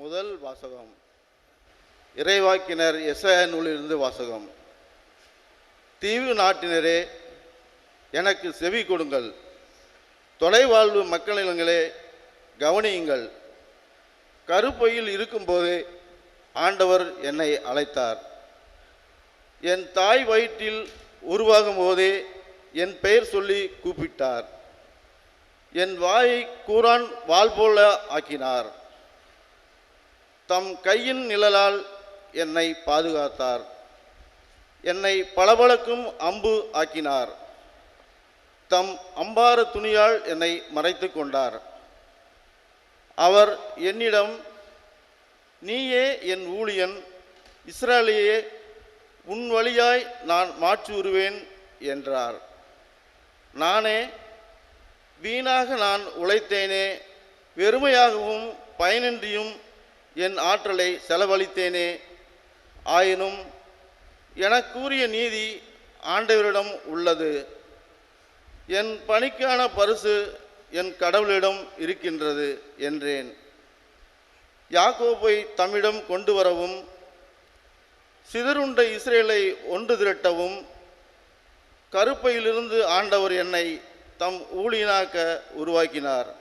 முதல் வாசகம். இறைவாக்கினர் எச நூலிலிருந்து வாசகம். தீவு நாட்டினரே எனக்கு செவி கொடுங்கள். தொலைவாழ்வு மக்களிடங்களே கவனியுங்கள். கருப்பையில் இருக்கும்போது ஆண்டவர் என்னை அழைத்தார். என் தாய் வயிற்றில் உருவாகும் போதே என் பெயர் சொல்லி கூப்பிட்டார். என் வாயை கூரான் வாள் போல ஆக்கினார். தம் கையின் நிழலால் என்னை பாதுகாத்தார். என்னை பளபளக்கும் அம்பு ஆக்கினார். தம் அம்பார துணியால் என்னை மறைத்து கொண்டார். அவர் என்னிடம் நீயே என் ஊழியன் இஸ்ரேலியே உன் வழியாய் நான் மாற்றுருவேன் என்றார். நானே வீணாக நான் உழைத்தேனே வெறுமையாகவும் பயனின்றியும் என் ஆற்றலை செலவழித்தேனே. ஆயினும் எனக்கூறிய நீதி ஆண்டவரிடம் உள்ளது. என் பணிக்கான பரிசு என் கடவுளிடம் இருக்கின்றது என்றேன். யாக்கோபை தம்மிடம் கொண்டு வரவும் சிதறுண்ட இஸ்ரேலை ஒன்று திரட்டவும் கருப்பையிலிருந்து ஆண்டவர் என்னை தம் ஊழியனாக்க உருவாக்கினார்.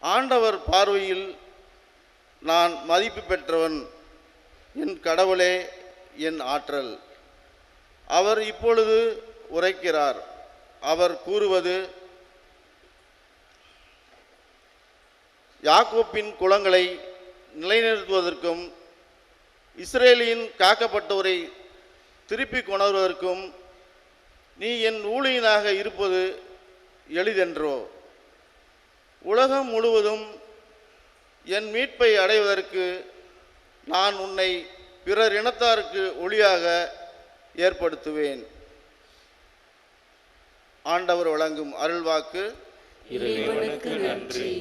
ஆண்டவர் பார்வையில் நான் மதிப்பு பெற்றவன் என் கடவுளே என் ஆற்றல். அவர் இப்பொழுது உரைக்கிறார். அவர் கூறுவது யாக்கோப்பின் குளங்களை நிலைநிறுத்துவதற்கும் இஸ்ரேலின் காக்கப்பட்டோரை திருப்பி கொணர்வதற்கும் நீ என் ஊழியனாக இருப்பது எளிதென்றோ? உலகம் முழுவதும் என் மீட்பை அடைவதற்கு நான் உன்னை பிறர் இனத்தாருக்கு ஒளியாக ஏற்படுத்துவேன். ஆண்டவர் வழங்கும் அருள்வாக்கு. இறைவனுக்கு நன்றி.